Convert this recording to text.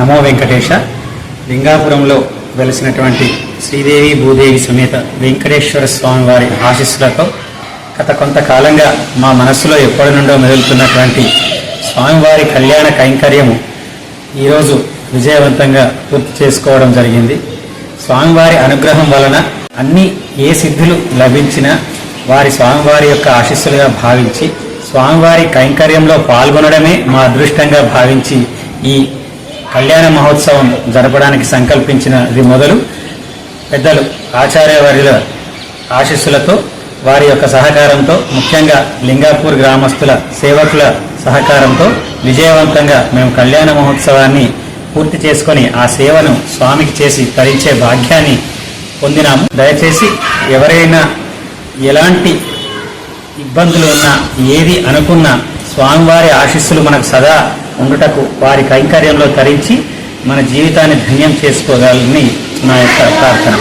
నమో వెంకటేశ లింగాపురంలో వెలిసినటువంటి శ్రీదేవి భూదేవి సమేత వెంకటేశ్వర స్వామి వారి ఆశీస్సులతో గత కొంతకాలంగా మా మనస్సులో ఎప్పటి నుండో మెదులుతున్నటువంటి స్వామివారి కళ్యాణ కైంకర్యము ఈరోజు విజయవంతంగా పూర్తి చేసుకోవడం జరిగింది. స్వామివారి అనుగ్రహం వలన అన్ని ఏ సిద్ధులు లభించినా వారి స్వామివారి యొక్క ఆశీస్సులుగా భావించి స్వామివారి కైంకర్యంలో పాల్గొనడమే మా అదృష్టంగా భావించి ఈ కళ్యాణ మహోత్సవం జరపడానికి సంకల్పించినది మొదలు. పెద్దలు ఆచార్యవర్యుల ఆశీస్సులతో వారి యొక్క సహకారంతో ముఖ్యంగా లింగాపూర్ గ్రామస్తుల సేవకుల సహకారంతో విజయవంతంగా మేము కళ్యాణ మహోత్సవాన్ని పూర్తి చేసుకొని ఆ సేవను స్వామికి చేసి తరించే భాగ్యాన్ని పొందినాము. దయచేసి ఎవరైనా ఎలాంటి ఇబ్బందులు ఉన్నా ఏది అనుకున్నా స్వామివారి ఆశీస్సులు మనకు సదా ఉండటకు వారి కైంకర్యంలో తరించి మన జీవితాన్ని ధన్యం చేసుకోగలని నా యొక్క ప్రార్థన.